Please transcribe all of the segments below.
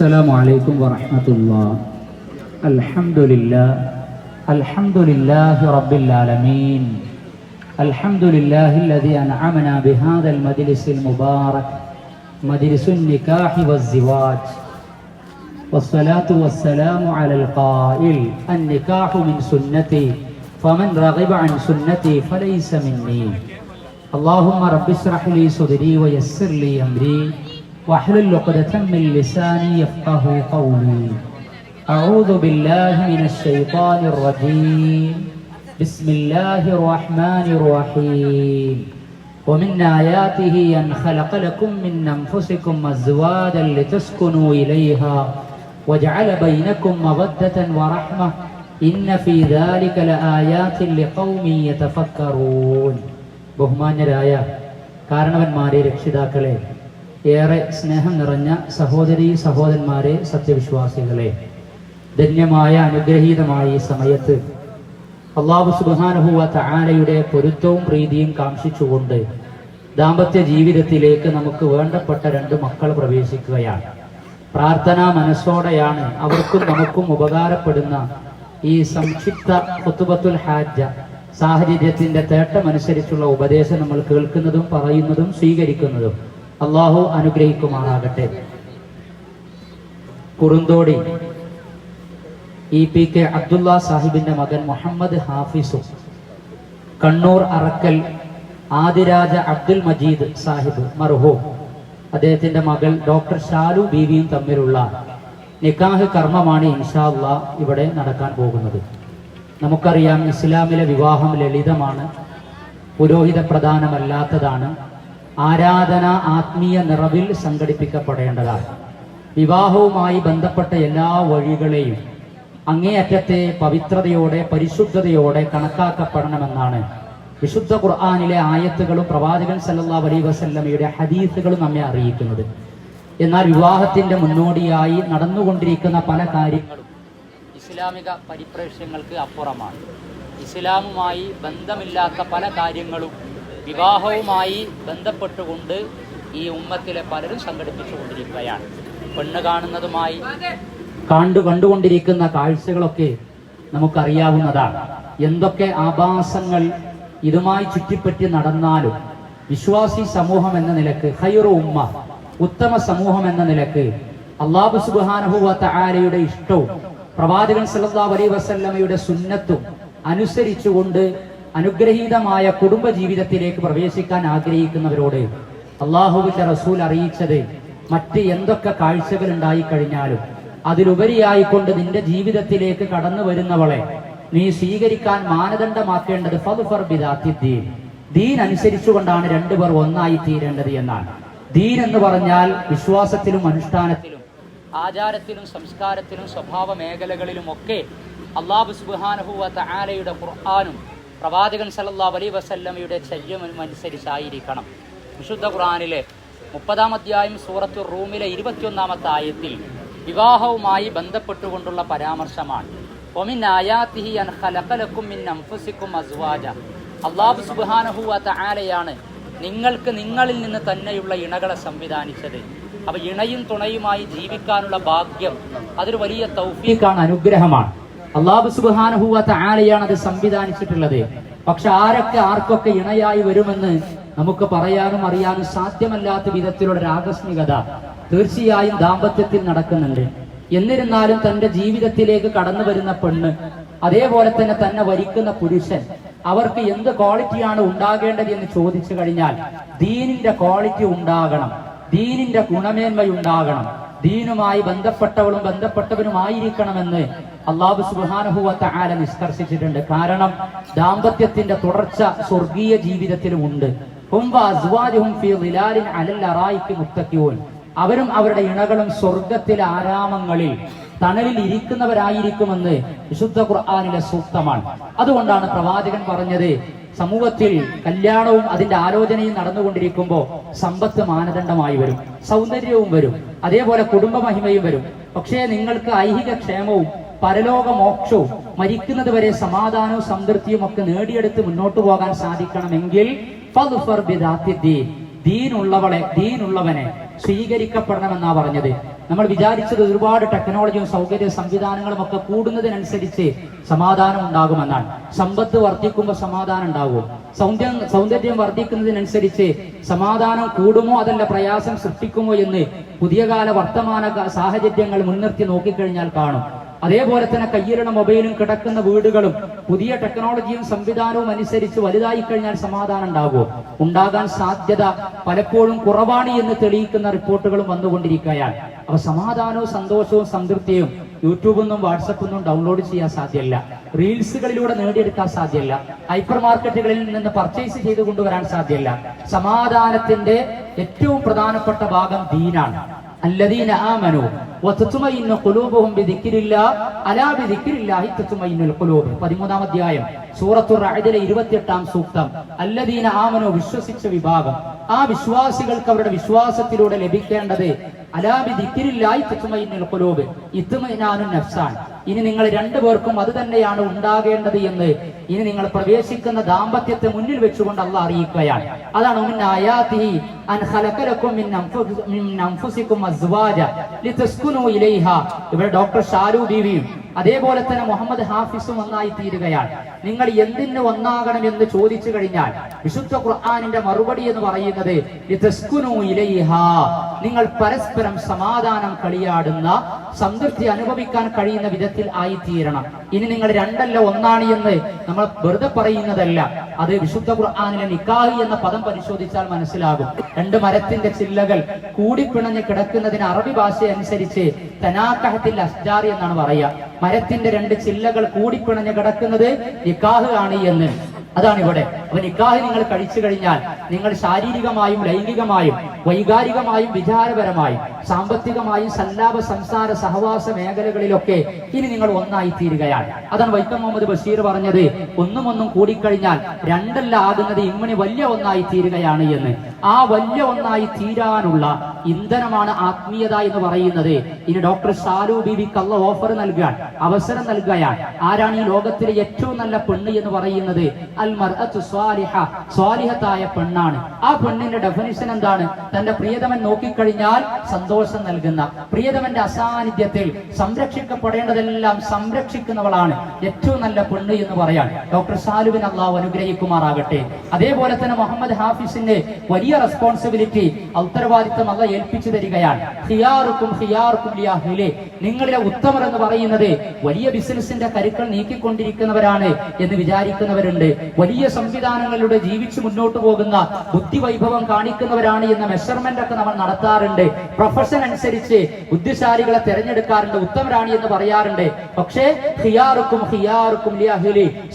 السلام عليكم ورحمة الله. الحمد لله. الحمد لله رب العالمين. الحمد لله الذي أنعمنا بهذا المجلس المبارك مجلس النكاح والزواج. والصلاة والسلام على القائل النكاح من سنتي فمن رغب عن سنتي فليس مني. اللهم رب اشرح لي صدري ويسر لي أمري. واحلل عقدة من لساني يفقه قولي أعوذ بالله من الشيطان الرجيم بسم الله الرحمن الرحيم ومن آياته أن خلق لكم من أنفسكم أزواجا لتسكنوا إليها وجعل بينكم مودة ورحمة إن في ذلك لآيات لقوم يتفكرون ബഹുമാന്യരായ കാരണവന്മാരെ രക്ഷിതാക്കളെ ഏറെ സ്നേഹം നിറഞ്ഞ സഹോദരി സഹോദരന്മാരെ സത്യവിശ്വാസികളെ. ധന്യമായ അനുഗ്രഹീതമായ ഈ സമയത്ത് അള്ളാഹു സുബാനുഭൂവ താനയുടെ പൊരുത്തവും പ്രീതിയും കാംക്ഷിച്ചുകൊണ്ട് ദാമ്പത്യ ജീവിതത്തിലേക്ക് നമുക്ക് വേണ്ടപ്പെട്ട രണ്ട് മക്കൾ പ്രവേശിക്കുകയാണ്. പ്രാർത്ഥനാ മനസ്സോടെയാണ് അവർക്കും നമുക്കും ഉപകാരപ്പെടുന്ന ഈ സംക്ഷിപ്ത കുത്തുബത്തുൽ ഹാജ സാഹചര്യത്തിന്റെ തേട്ടമനുസരിച്ചുള്ള ഉപദേശം നമ്മൾ കേൾക്കുന്നതും പറയുന്നതും സ്വീകരിക്കുന്നതും. അള്ളാഹു അനുഗ്രഹിക്കുമാറാകട്ടെ. Kurunthodi E P K Abdulla സാഹിബിന്റെ മകൻ മുഹമ്മദ് ഹാഫിസും കണ്ണൂർ അറക്കൽ ആദിരാജ അബ്ദുൽ മജീദ് സാഹിബ് മർഹൂം അദ്ദേഹത്തിന്റെ മകൾ ഡോക്ടർ ഷാലു ബീവിയും തമ്മിലുള്ള നിക്കാഹ് കർമ്മമാണ് ഇൻഷാല്ല ഇവിടെ നടക്കാൻ പോകുന്നത്. നമുക്കറിയാം ഇസ്ലാമിലെ വിവാഹം ലളിതമാണ് പുരോഹിത പ്രധാനമല്ലാത്തതാണ് ആരാധന ആത്മീയ നിറവിൽ സംഘടിപ്പിക്കപ്പെടേണ്ടതാണ്. വിവാഹവുമായി ബന്ധപ്പെട്ട എല്ലാ വഴികളെയും അങ്ങേയറ്റത്തെ പവിത്രതയോടെ പരിശുദ്ധതയോടെ കണക്കാക്കപ്പെടണമെന്നാണ് വിശുദ്ധ ഖുർആാനിലെ ആയത്തുകളും പ്രവാചകൻ സല്ലല്ലാഹു അലൈഹി വസല്ലമയുടെ ഹദീസുകളും നമ്മെ അറിയിക്കുന്നത്. എന്നാൽ വിവാഹത്തിന്റെ മുന്നോടിയായി നടന്നുകൊണ്ടിരിക്കുന്ന പല കാര്യങ്ങളും ഇസ്ലാമിക പരിപ്രേക്ഷ്യങ്ങൾക്ക് അപ്പുറമാണ്. ഇസ്ലാമുമായി ബന്ധമില്ലാത്ത പല കാര്യങ്ങളും വിവാഹവുമായി ബന്ധപ്പെട്ടുകൊണ്ട് ഈ ഉമ്മത്തിലെ പലരും സംഘടിപ്പിച്ചുകൊണ്ടിരിക്കുകയാണ്. പെണ്ണ് കാണുന്നതുമായി കണ്ടു കണ്ടുകൊണ്ടിരിക്കുന്ന കാഴ്ചകളൊക്കെ നമുക്കറിയാവുന്നതാണ്. എന്തൊക്കെ ആഭാസങ്ങൾ ഇതുമായി ചുറ്റിപ്പറ്റി നടന്നാലും വിശ്വാസി സമൂഹം എന്ന നിലയ്ക്ക് ഹൈറു ഉമ്മ ഉത്തമ സമൂഹം എന്ന നിലയ്ക്ക് അള്ളാഹു സുബാനഹുവത്ത ആലയുടെ ഇഷ്ടവും പ്രവാചകൻ സല്ലാ അലൈ വസല്ലമയുടെ സുന്നത്തും അനുസരിച്ചുകൊണ്ട് അനുഗ്രഹീതമായ കുടുംബ ജീവിതത്തിലേക്ക് പ്രവേശിക്കാൻ ആഗ്രഹിക്കുന്നവരോട് അള്ളാഹുവിന്റെ റസൂൽ അറിയിച്ചത് മറ്റ് എന്തൊക്കെ കാഴ്ചകൾ ഉണ്ടായി കഴിഞ്ഞാലും അതിലുപരിയായിക്കൊണ്ട് നിന്റെ ജീവിതത്തിലേക്ക് കടന്നു വരുന്നവളെ നീ സ്വീകരിക്കാൻ മാനദണ്ഡമാക്കേണ്ടത് ഫതുഫർ ബിദാത്തി ദീൻ. അനുസരിച്ചുകൊണ്ടാണ് രണ്ടുപേർ ഒന്നായി തീരേണ്ടത് എന്നാണ്. ദീൻ എന്ന് പറഞ്ഞാൽ വിശ്വാസത്തിലും അനുഷ്ഠാനത്തിലും ആചാരത്തിലും സംസ്കാരത്തിലും സ്വഭാവ മേഖലകളിലും ഒക്കെ അള്ളാഹു സുബാനഹുവ ആലയുടെ ഖുർആാനും പ്രവാചകൻ സല്ലല്ലാഹു അലൈഹി വസല്ലമയുടെ ചര്യവും അനുസരിച്ചായിരിക്കണം വിശുദ്ധ ഖുറാനിലെ മുപ്പതാം അധ്യായം സൂറത്തു റൂമിലെ ഇരുപത്തിയൊന്നാമത്തെ ആയത്തിൽ വിവാഹവുമായി ബന്ധപ്പെട്ടുകൊണ്ടുള്ള പരാമർശമാണ്. ഒമിൻ ആയാത്തിഹി അൻ അസ്വാജ. അള്ളാഹു സുബ്ഹാനഹു വ തആലയാണ് നിങ്ങൾക്ക് നിങ്ങളിൽ നിന്ന് തന്നെയുള്ള ഇണകളെ സംവിധാനിച്ചത്. അപ്പൊ ഇണയും തുണയുമായി ജീവിക്കാനുള്ള ഭാഗ്യം അതൊരു വലിയ തൗഫീഖാണ് അനുഗ്രഹമാണ്. അള്ളാഹു സുബ്ഹാനഹു വ തആലയാണ് അത് സംവിധാനിച്ചിട്ടുള്ളത്. പക്ഷെ ആരൊക്കെ ആർക്കൊക്കെ ഇണയായി വരുമെന്ന് നമുക്ക് പറയാനും അറിയാനും സാധ്യമല്ലാത്ത വിധത്തിലുള്ള ഒരു ആകസ്മികത തീർച്ചയായും ദാമ്പത്യത്തിൽ നടക്കുന്നുണ്ട്. എന്നിരുന്നാലും തന്റെ ജീവിതത്തിലേക്ക് കടന്നു വരുന്ന പെണ്ണ് അതേപോലെ തന്നെ തന്നെ വരിക്കുന്ന പുരുഷൻ അവർക്ക് എന്ത് ക്വാളിറ്റിയാണ് ഉണ്ടാകേണ്ടത് എന്ന് ചോദിച്ചു കഴിഞ്ഞാൽ ദീനിന്റെ ക്വാളിറ്റി ഉണ്ടാകണം. ദീനിന്റെ ഗുണമേന്മ ഉണ്ടാകണം ദീനുമായി ബന്ധപ്പെട്ടവളും ബന്ധപ്പെട്ടവനുമായിരിക്കണമെന്ന് അള്ളാഹു സുബാനുഭവത്തെ ആല നിഷ്കർഷിച്ചിട്ടുണ്ട് കാരണം ദാമ്പത്യത്തിന്റെ തുടർച്ച സ്വർഗീയ ജീവിതത്തിലും ഉണ്ട്. അവരും അവരുടെ ഇണകളും സ്വർഗത്തിലെ ആരാമങ്ങളിൽ തണലിൽ ഇരിക്കുന്നവരായിരിക്കുമെന്ന് വിശുദ്ധ ഖുർആാനിലെ സൂക്തമാണ്. അതുകൊണ്ടാണ് പ്രവാചകൻ പറഞ്ഞത് സമൂഹത്തിൽ കല്യാണവും അതിന്റെ ആലോചനയും നടന്നുകൊണ്ടിരിക്കുമ്പോൾ സമ്പത്ത് മാനദണ്ഡമായി വരും സൗന്ദര്യവും വരും അതേപോലെ കുടുംബ മഹിമയും വരും. പക്ഷേ നിങ്ങൾക്ക് ഐഹിക ക്ഷേമവും പരലോക മോക്ഷവും മരിക്കുന്നത് വരെ സമാധാനവും സംതൃപ്തിയും ഒക്കെ നേടിയെടുത്ത് മുന്നോട്ട് പോകാൻ സാധിക്കണമെങ്കിൽ. ദീനുള്ളവളെ ദീനുള്ളവനെ സ്വീകരിക്കപ്പെടണമെന്നാ പറഞ്ഞത്. നമ്മൾ വിചാരിച്ചത് ഒരുപാട് ടെക്നോളജിയും സൗകര്യ സംവിധാനങ്ങളും ഒക്കെ കൂടുന്നതിനനുസരിച്ച് സമാധാനം ഉണ്ടാകുമെന്നാണ്. സമ്പത്ത് വർദ്ധിക്കുമ്പോൾ സമാധാനം ഉണ്ടാകും. സൗന്ദര്യം സൗന്ദര്യം വർദ്ധിക്കുന്നതിനനുസരിച്ച് സമാധാനം കൂടുമോ അതല്ല പ്രയാസം സൃഷ്ടിക്കുമോ എന്ന് പുതിയ കാല വർത്തമാന സാഹചര്യങ്ങൾ മുൻനിർത്തി നോക്കിക്കഴിഞ്ഞാൽ കാണും. അതേപോലെ തന്നെ കയ്യിലുള്ള മൊബൈലും കിടക്കുന്ന വീടുകളും പുതിയ ടെക്നോളജിയും സംവിധാനവും അനുസരിച്ച് വലുതായി കഴിഞ്ഞാൽ സമാധാനം ഉണ്ടാകുമോ? ഉണ്ടാകാൻ സാധ്യത പലപ്പോഴും കുറവാണ് എന്ന് തെളിയിക്കുന്ന റിപ്പോർട്ടുകളും വന്നുകൊണ്ടിരിക്കുകയാണ്. അപ്പൊ സമാധാനവും സന്തോഷവും സംതൃപ്തിയും യൂട്യൂബിൽ നിന്നും വാട്സപ്പിൽ നിന്നും ഡൗൺലോഡ് ചെയ്യാൻ സാധ്യമല്ല റീൽസുകളിലൂടെ നേടിയെടുക്കാൻ സാധ്യമല്ല ഹൈപ്പർ മാർക്കറ്റുകളിൽ നിന്ന് പർച്ചേസ് ചെയ്ത് കൊണ്ടുവരാൻ സാധ്യമല്ല സമാധാനത്തിന്റെ ഏറ്റവും പ്രധാനപ്പെട്ട ഭാഗം ദീനാണ്. അല്ലദീന ആമനു. വതത്മഇന്നു ഖുലൂബുഹും ബിദിക്രില്ലാ അലാ ബിദിക്രില്ലാഹി തത്മഇന്നുൽ ഖുലൂബ്. ആം അധ്യായം സൂറത്തുർ റഅദിലെ ആം സൂക്തം. അല്ലദീന ആമനു വിശ്വസിച്ച വിഭാഗം. ആ വിശ്വാസികൾക്ക് അവരുടെ വിശ്വാസത്തിലൂടെ ലഭിക്കേണ്ടത് അലാ ബിദിക്രില്ലാഹി തത്മഇന്നുൽ ഖുലൂബ്. ഇത്മിനാനുൻ നഫ്സാൻ ഇനി നിങ്ങൾ രണ്ടുപേർക്കും അത് തന്നെയാണ് ഉണ്ടാകേണ്ടത് എന്ന് ഇനി നിങ്ങൾ പ്രവേശിക്കുന്ന ദാമ്പത്യത്തെ മുന്നിൽ വെച്ചുകൊണ്ട് അള്ള അറിയിക്കുകയാണ്. അതാണ് ഇവിടെ ഡോക്ടർ ഷാരു ബീവിയും അതേപോലെ തന്നെ മുഹമ്മദ് ഹാഫിസും ഒന്നായി തീരുകയാണ്. നിങ്ങൾ എന്തിന് ഒന്നാകണം എന്ന് ചോദിച്ചു കഴിഞ്ഞാൽ വിശുദ്ധ ഖുർആാനിന്റെ മറുപടി എന്ന് പറയുന്നത് നിങ്ങൾ പരസ്പരം സമാധാനം കളിയാടുന്ന സംതൃപ്തി അനുഭവിക്കാൻ കഴിയുന്ന വിധത്തിൽ ആയിത്തീരണം. ഇനി നിങ്ങൾ രണ്ടല്ല ഒന്നാണ് എന്ന് നമ്മൾ വെറുതെ പറയുന്നതല്ല. അത് വിശുദ്ധ ഖുർആാനിലെ നിക്കാഹി എന്ന പദം പരിശോധിച്ചാൽ മനസ്സിലാകും. രണ്ട് മരത്തിന്റെ ചില്ലകൾ കൂടിപ്പിണഞ്ഞ് കിടക്കുന്നതിന് അറബി ഭാഷ അനുസരിച്ച് തനാക്കഹത്തിൽ അസ്ജാർ എന്നാണ് പറയുക. മരത്തിന്റെ രണ്ട് ചില്ലകൾ കൂടിപ്പിണഞ്ഞ് കിടക്കുന്നത് നിക്കാഹ് ആണ് എന്ന്. അതാണ് ഇവിടെ. അപ്പൊ നിക്കാഹ് നിങ്ങൾ കഴിച്ചു കഴിഞ്ഞാൽ നിങ്ങൾ ശാരീരികമായും ലൈംഗികമായും വൈകാരികമായും വിചാരപരമായും സാമ്പത്തികമായും സല്ലാപ സംസാര സഹവാസ മേഖലകളിലൊക്കെ ഇനി നിങ്ങൾ ഒന്നായി തീരുകയാണ് അതാണ് വൈക്കം മുഹമ്മദ് ബഷീർ പറഞ്ഞത്. ഒന്നും ഒന്നും കൂടിക്കഴിഞ്ഞാൽ രണ്ടല്ല ആകുന്നത് ഇമ്മണി വലിയ ഒന്നായി തീരുകയാണ് എന്ന്. ആ വലിയ ഒന്നായി തീരാനുള്ള ഇന്ധനമാണ് ആത്മീയത എന്ന് പറയുന്നത്. ഇനി ഡോക്ടർ ഷാലു ബീബിക്ക് അള്ള ഓഫർ നൽകാൻ അവസരം നൽകുകയാണ് ആരാണ് ഈ ലോകത്തിലെ ഏറ്റവും നല്ല പെണ്ണ് എന്ന് പറയുന്നത്? അൽ സ്വാലിഹ സ്വാലിഹത്തായ പെണ്ണാണ്. ആ പെണ്ണിന്റെ ഡെഫിനിഷൻ എന്താണ്? തന്റെ പ്രിയതമൻ നോക്കിക്കഴിഞ്ഞാൽ സന്തോഷം നൽകുന്ന. പ്രിയതമന്റെ അസാന്നിധ്യത്തിൽ സംരക്ഷിക്കപ്പെടേണ്ടതെല്ലാം സംരക്ഷിക്കുന്നവളാണ്. ഏറ്റവും നല്ല പെണ്ണ് എന്ന് പറയാൻ ഡോക്ടർ സാലുബിൻ അള്ളാഹു അനുഗ്രഹിക്കുമാറാകട്ടെ. അതേപോലെ തന്നെ മുഹമ്മദ് ഹാഫിസിന്റെ വലിയ റെസ്പോൺസിബിലിറ്റി ഉത്തരവാദിത്തം അല്ല ഏൽപ്പിച്ചു തരികയാണ്. ഹിയാർക്കും ഹിയാർക്കും നിങ്ങളിലെ ഉത്തമർ എന്ന് പറയുന്നത് വലിയ ബിസിനസിന്റെ കരുക്കൾ നീക്കിക്കൊണ്ടിരിക്കുന്നവരാണ് എന്ന് വിചാരിക്കുന്നവരുണ്ട്. വലിയ സംവിധാനങ്ങളിലൂടെ ജീവിച്ചു മുന്നോട്ട് പോകുന്ന ബുദ്ധിവൈഭവം കാണിക്കുന്നവരാണ് എന്ന മെഷർമെന്റ് ഒക്കെ നമ്മൾ നടത്താറുണ്ട്. പ്രൊഫഷൻ അനുസരിച്ച് ബുദ്ധിശാലികളെ തിരഞ്ഞെടുക്കാറുണ്ട്. ഉത്തമരാണി എന്ന് പറയാറുണ്ട്. പക്ഷേ ഹിയാറുക്കും ഹിയാറുക്കും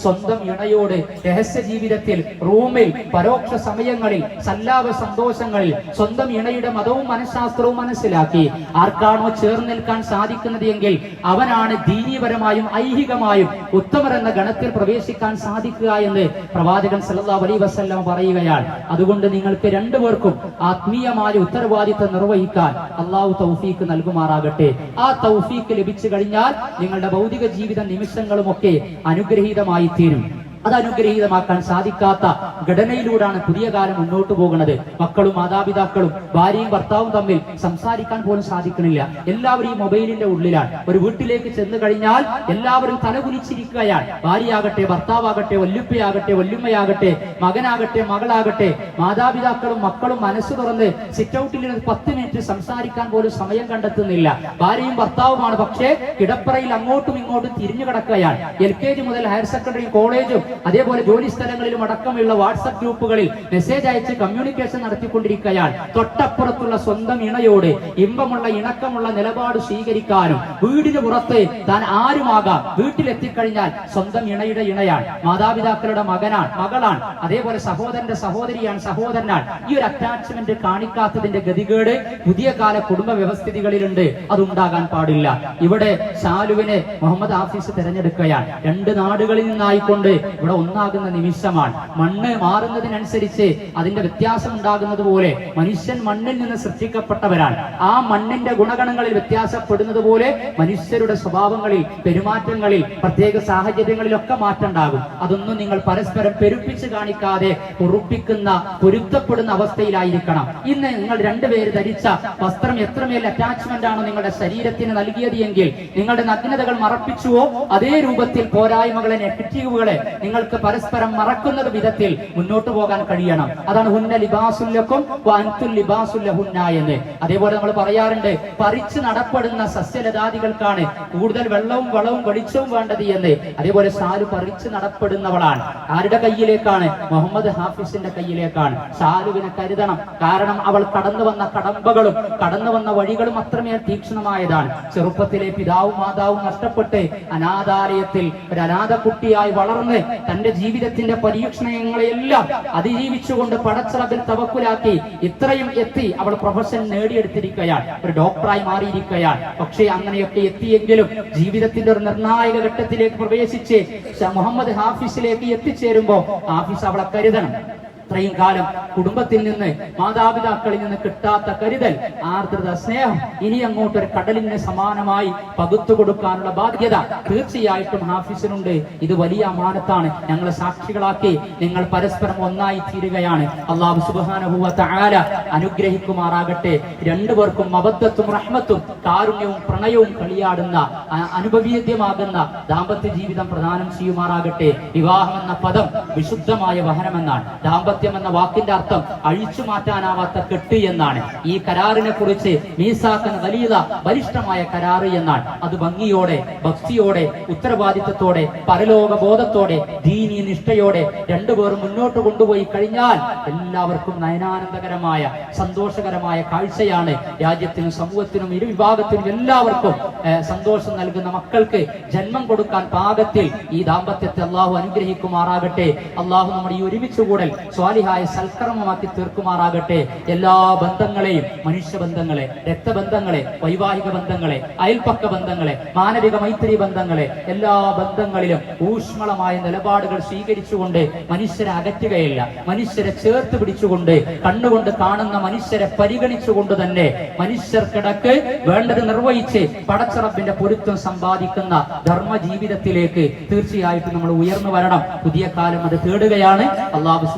സ്വന്തം ഇണയോട് രഹസ്യ ജീവിതത്തിൽ റൂമിൽ പരോക്ഷ സമയങ്ങളിൽ സല്ലാപ സന്തോഷങ്ങളിൽ സ്വന്തം ഇണയുടെ മതവും മനഃശാസ്ത്രവും മനസ്സിലാക്കി ആർക്കാണോ ചേർന്ന് നിൽക്കാൻ സാധിക്കുന്നത് എങ്കിൽ അവനാണ് ദീനീപരമായും ഐഹികമായും ഉത്തമർ എന്ന ഗണത്തിൽ പ്രവേശിക്കാൻ സാധിക്കുക എന്ന് പ്രവാചകൻ സല്ലല്ലാഹു അലൈഹി വസല്ലം പറയുകയാണ് അതുകൊണ്ട് നിങ്ങൾക്ക് രണ്ടുപേർക്കും ആത്മീയമായ ഉത്തരവാദിത്തം നിർവഹിക്കാൻ അള്ളാഹു തൗഫീക്ക് നൽകുമാറാകട്ടെ. ആ തൗഫീക്ക് ലഭിച്ചു കഴിഞ്ഞാൽ നിങ്ങളുടെ ഭൗതിക ജീവിത നിമിഷങ്ങളുമൊക്കെ അനുഗ്രഹീതമായി തീരും അത് അനുഗ്രഹീതമാക്കാൻ സാധിക്കാത്ത ഘടനയിലൂടെയാണ് പുതിയ കാലം മുന്നോട്ട് പോകുന്നത്. മക്കളും മാതാപിതാക്കളും ഭാര്യയും ഭർത്താവും തമ്മിൽ സംസാരിക്കാൻ പോലും സാധിക്കണില്ല. എല്ലാവരും ഈ മൊബൈലിന്റെ ഉള്ളിലാണ്. ഒരു വീട്ടിലേക്ക് ചെന്ന് കഴിഞ്ഞാൽ എല്ലാവരും തലകുലിച്ചിരിക്കുകയാണ് ഭാര്യയാകട്ടെ ഭർത്താവാകട്ടെ വല്യുപ്പയാകട്ടെ വല്യുമ്മയാകട്ടെ മകനാകട്ടെ മകളാകട്ടെ മാതാപിതാക്കളും മക്കളും മനസ്സ് തുറന്ന് സിറ്റ് ഔട്ടിൽ പത്ത് മിനിറ്റ് സംസാരിക്കാൻ പോലും സമയം കണ്ടെത്തുന്നില്ല. ഭാര്യയും ഭർത്താവുമാണ് പക്ഷേ കിടപ്പറയിൽ അങ്ങോട്ടും ഇങ്ങോട്ടും തിരിഞ്ഞു കിടക്കുകയാണ്. എൽ കെ ജി മുതൽ ഹയർ സെക്കൻഡറി കോളേജും അതേപോലെ ജോലി സ്ഥലങ്ങളിലും അടക്കമുള്ള വാട്സപ്പ് ഗ്രൂപ്പുകളിൽ മെസ്സേജ് അയച്ച് കമ്മ്യൂണിക്കേഷൻ നടത്തിക്കൊണ്ടിരിക്കയാൽ തൊട്ടപ്പുറത്തുള്ള സ്വന്തം ഇണയോട് ഇമ്പമുള്ള ഇണക്കമുള്ള നിലപാട് സ്വീകരിക്കാനും വീടിന് പുറത്ത് താൻ ആരുമാകാം. വീട്ടിലെത്തിക്കഴിഞ്ഞാൽ സ്വന്തം ഇണയുടെ ഇണയാണ് മാതാപിതാക്കളുടെ മകനാണ് മകളാണ്. അതേപോലെ സഹോദരന്റെ സഹോദരിയാണ് സഹോദരനാണ് ഈ ഒരു അറ്റാച്ച്മെന്റ് കാണിക്കാത്തതിന്റെ ഗതികേട് പുതിയ കാല കുടുംബ വ്യവസ്ഥിതികളിലുണ്ട്. അതുണ്ടാകാൻ പാടില്ല. ഇവിടെ ഷാലുവിനെ മുഹമ്മദ് ആഫീസ് തെരഞ്ഞെടുക്കുകയാണ് രണ്ട് നാടുകളിൽ നിന്നായിക്കൊണ്ട് ഇവിടെ ഒന്നാകുന്ന നിമിഷമാണ്. മണ്ണ് മാറുന്നതിനനുസരിച്ച് അതിന്റെ വ്യത്യാസം ഉണ്ടാകുന്നത് പോലെ മനുഷ്യൻ മണ്ണിൽ നിന്ന് സൃഷ്ടിക്കപ്പെട്ടവരാണ്. ആ മണ്ണിന്റെ ഗുണഗണങ്ങളിൽ വ്യത്യാസപ്പെടുന്നത് പോലെ മനുഷ്യരുടെ സ്വഭാവങ്ങളിൽ പെരുമാറ്റങ്ങളിൽ പ്രത്യേക സാഹചര്യങ്ങളിലൊക്കെ മാറ്റം ഉണ്ടാകും അതൊന്നും നിങ്ങൾ പരസ്പരം പെരുപ്പിച്ച് കാണിക്കാതെ ഉറപ്പിക്കുന്ന പൊരുത്തപ്പെടുന്ന അവസ്ഥയിലായിരിക്കണം. ഇന്ന് നിങ്ങൾ രണ്ടുപേര് ധരിച്ച വസ്ത്രം എത്രമേൽ അറ്റാച്ച്മെന്റ് ആണ് നിങ്ങളുടെ ശരീരത്തിന് നൽകിയത് എങ്കിൽ നിങ്ങളുടെ നഗ്നതകൾ മറപ്പിച്ചുവോ? അതേ രൂപത്തിൽ പോരായ്മകളെ നെഗറ്റീവുകളെ നിങ്ങൾക്ക് പരസ്പരം മറക്കുന്നത് വിധത്തിൽ മുന്നോട്ട് പോകാൻ കഴിയണം. അതാണ് ഹുന്ന ലിബാസുല്ലക്കും അൻതുൽ എന്ന്. അതേപോലെ നമ്മൾ പറയാറുണ്ട് പറിച്ചു നടപ്പെടുന്ന സസ്യലതാദികൾക്കാണ് കൂടുതൽ വെള്ളവും വളവും വെളിച്ചവും വേണ്ടത് എന്ന്. അതേപോലെ സാൽ പറിച്ചു നടപ്പെടുന്നവളാണ്. ആരുടെ കയ്യിലേക്കാണ്? മുഹമ്മദ് ഹാഫിസിന്റെ കയ്യിലേക്കാണ്. സാലുവിനെ കരുതണം. കാരണം അവൾ കടന്നു വന്ന കടമ്പകളും കടന്നു വന്ന വഴികളും അത്രമേൽ തീക്ഷണമായതാണ്. ചെറുപ്പത്തിലെ പിതാവും മാതാവും നഷ്ടപ്പെട്ട് അനാഥാലയത്തിൽ ഒരു അനാഥ കുട്ടിയായി വളർന്ന് തന്റെ ജീവിതത്തിന്റെ പരീക്ഷണങ്ങളെല്ലാം അതിജീവിച്ചുകൊണ്ട് പടച്ചറബിൽ തവക്കുലാക്കി ഇത്രയും എത്തി അവൾ പ്രൊഫഷൻ നേടിയെടുത്തിരിക്കുകയാണ് ഒരു ഡോക്ടറായി മാറിയിരിക്കുകയാണ് പക്ഷേ അങ്ങനെയൊക്കെ എത്തിയെങ്കിലും ജീവിതത്തിന്റെ ഒരു നിർണായക ഘട്ടത്തിലേക്ക് പ്രവേശിച്ച് മുഹമ്മദ് ഹാഫിസിലേക്ക് എത്തിച്ചേരുമ്പോ ഹാഫിസ് അവളെ കരുതണം. ഇത്രയും കാലം കുടുംബത്തിൽ നിന്ന് മാതാപിതാക്കളിൽ നിന്ന് കിട്ടാത്ത കരുതൽ ആർദ്രത സ്നേഹം ഇനി അങ്ങോട്ട് ഒരു കടലിന് സമാനമായി പകുത്തു കൊടുക്കാനുള്ള ബാധ്യത തീർച്ചയായിട്ടും ഹാഫിസിനുണ്ട്. ഇത് വലിയ അമാനത്താണ്. ഞങ്ങളെ സാക്ഷികളാക്കി നിങ്ങൾ പരസ്പരം ഒന്നായി തീരുകയാണ്. അള്ളാഹു സുബാനുഭൂവത്ത ആല അനുഗ്രഹിക്കുമാറാകട്ടെ. രണ്ടുപേർക്കും അബദ്ധത്തും റഹ്മത്തും കാരുണ്യവും പ്രണയവും കളിയാടുന്ന അനുഭവീദ്യമാകുന്ന ദാമ്പത്യ ജീവിതം പ്രദാനം ചെയ്യുമാറാകട്ടെ. വിവാഹം എന്ന പദം വിശുദ്ധമായ വഹനമെന്നാണ്. ദാമ്പത്യം എന്ന വാക്കിന്റെ അർത്ഥം അഴിച്ചു മാറ്റാനാവാത്ത കെട്ട് എന്നാണ്. ഈ കരാറിനെ കുറിച്ച് മീസാക്കൻ വലിയ ബലിഷ്ഠമായ കരാറ് എന്നാണ്. അത് ഭംഗിയോടെ ഭക്തിയോടെ ഉത്തരവാദിത്തത്തോടെ പരലോക ബോധത്തോടെ ദീനി നിഷ്ഠയോടെ രണ്ടുപേരും മുന്നോട്ട് കൊണ്ടുപോയി കഴിഞ്ഞാൽ എല്ലാവർക്കും നയനാനന്ദകരമായ സന്തോഷകരമായ കാഴ്ചയാണ്. രാജ്യത്തിനും സമൂഹത്തിനും ഇരുവിഭാഗത്തിനും എല്ലാവർക്കും സന്തോഷം നൽകുന്ന മക്കൾക്ക് ജന്മം കൊടുക്കാൻ പാകത്തിൽ ഈ ദാമ്പത്യത്തെ അള്ളാഹു അനുഗ്രഹിക്കുമാറാകട്ടെ. അള്ളാഹു നമ്മുടെ ഈ ഒരുമിച്ച് കൂടൽ സ്വാലിഹായ സൽക്കർമ്മമാക്കി തീർക്കുമാറാകട്ടെ. എല്ലാ ബന്ധങ്ങളെയും മനുഷ്യബന്ധങ്ങളെ രക്തബന്ധങ്ങളെ വൈവാഹിക ബന്ധങ്ങളെ അയൽപ്പക്ക ബന്ധങ്ങളെ മാനവിക മൈത്രി ബന്ധങ്ങളെ എല്ലാ ബന്ധങ്ങളിലും ഊഷ്മളമായ നിലപാടുകൾ സ്വീകരിച്ചുകൊണ്ട് മനുഷ്യരെ അകറ്റുകയില്ല. മനുഷ്യരെ ചേർത്ത് പിടിച്ചുകൊണ്ട് കണ്ണുകൊണ്ട് കാണുന്ന മനുഷ്യരെ പരിഗണിച്ചുകൊണ്ട് തന്നെ മനുഷ്യർക്കിടക്ക് വേണ്ടത് നിർവഹിച്ച് പടച്ചറപ്പിന്റെ പൊരുത്തം സമ്പാദിക്കുന്ന ധർമ്മ ജീവിതത്തിലേക്ക് തീർച്ചയായിട്ടും നമ്മൾ ഉയർന്നു വരണം. പുതിയ കാലം അത് തേടുകയാണ്. അള്ളാഹു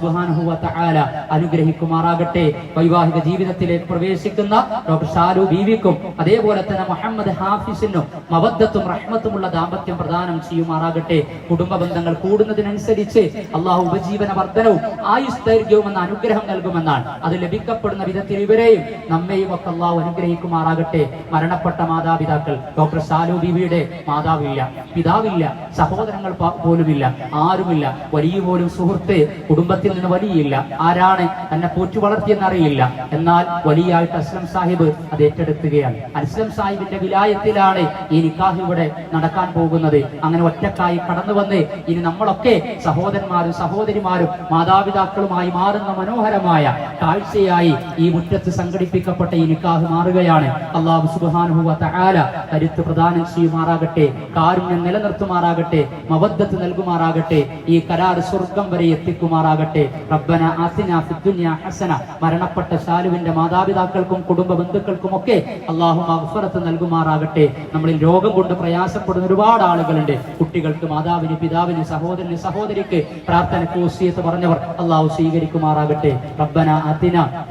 അനുഗ്രഹിക്കുമാറാകട്ടെ. വൈവാഹിക ജീവിതത്തിലേക്ക് പ്രവേശിക്കുന്ന ഡോക്ടർ ഷാലു ബീവിക്കും അതേപോലെ തന്നെ മുഹമ്മദ് ഹാഫിസിനും മവദ്ദത്തും റഹ്മത്തുമുള്ള ദാമ്പത്യം പ്രദാനം ചെയ്യുമാറാകട്ടെ. കുടുംബ ബന്ധങ്ങൾ കൂടുന്നതിനനുസരിച്ച് അള്ളാഹു ഉപജീവന വർധനവും ആയുസ് ദൈർഘ്യവും എന്ന അനുഗ്രഹം നൽകുമെന്നാണ്. അത് ലഭിക്കപ്പെടുന്ന വിധത്തിൽ ഇവരെയും നമ്മയും ഒക്കെ അള്ളാഹു അനുഗ്രഹിക്കുമാറാകട്ടെ. മരണപ്പെട്ട മാതാപിതാക്കൾ ഡോക്ടർ ഷാലു ബീവിയുടെ മാതാവില്ല പിതാവില്ല സഹോദരങ്ങൾ പോലുമില്ല ആരുമില്ല. വലിയ പോലും സുഹൃത്ത് കുടുംബത്തിൽ നിന്ന് വലിയില്ല ആരാണ് തന്നെ വളർത്തിയെന്ന് അറിയില്ല. എന്നാൽ വലിയായിട്ട് അസ്ലം സാഹിബ് അത് ഏറ്റെടുക്കുകയാണ്. അസ്ലം സാഹിബിന്റെ വിലായത്തിലാണ് ഈ നിക്കാഹ് ഇവിടെ നടക്കാൻ പോകുന്നത്. അങ്ങനെ ഒറ്റക്കായി കടന്നു വന്ന് ഇനി നമ്മളൊക്കെ സഹോദരന്മാരും സഹോദരിമാരും മാതാപിതാക്കളുമായി മാറുന്ന മനോഹരമായ കാഴ്ചയായി ഈ മുറ്റത്ത് സംഘടിപ്പിക്കപ്പെട്ട ഈ നിക്കാഹ് മാറുകയാണ്. അള്ളാഹു സുബാനുഭവ തആല കരുത്ത് പ്രദാനം ചെയ്യുമാറാകട്ടെ കാരുണ്യം നിലനിർത്തുമാറാകട്ടെ മബദ്ധത്ത് നൽകുമാറാകട്ടെ ഈ കരാർ സ്വർഗം വരെ എത്തിക്കുമാറാകട്ടെ. റബ്ബന ആസിന ഫിദ്ദുനിയ ഹസന. മരണപ്പെട്ട ശാലുവിന്റെ മാതാപിതാക്കൾക്കും കുടുംബ ബന്ധുക്കൾക്കും ഒക്കെ അള്ളാഹു മഗ്ഫിറത്ത് നൽകുമാറാകട്ടെ. നമ്മളിൽ രോഗം കൊണ്ട് പ്രയാസപ്പെടുന്ന ഒരുപാട് ആളുകളുണ്ട്. കുട്ടികൾക്ക് മാതാവിന് പിതാവിന് സഹോദരന് സഹോദരിക്ക് പ്രാർത്ഥന ഓസിയത്ത് പറഞ്ഞവർ അള്ളാഹു സ്വീകരിക്കുമാറാകട്ടെ. റബ്ബന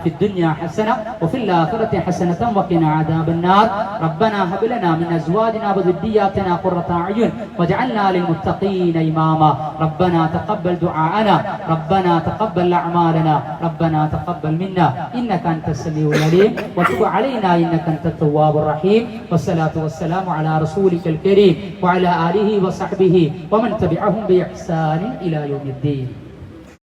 ഫിദ്ദുനിയ ഹസന വഫിൽ ആഖിറതി ഹസനതൻ വഖിന ആദാബന്നാർ റബ്ബന ഹബിലനാ മിൻ അസ്വാജിനാ വദുദിയാതിനാ ഖുറത അയുൻ വജഅൽനാ ലിൽ മുത്തഖീന ഇമാമ. റബ്ബന തഖബ്ബൽ ദുആഅന റബ്ബന തഖബ്ബൽ تقبل أعمالنا. ربنا تقبل منا. إنك أنت السميع العليم. وتب علينا إنك أنت التواب الرحيم. والصلاة والسلام على رسولك الكريم وعلى آله وصحبه ومن تبعهم بإحسان إلى يوم الدين.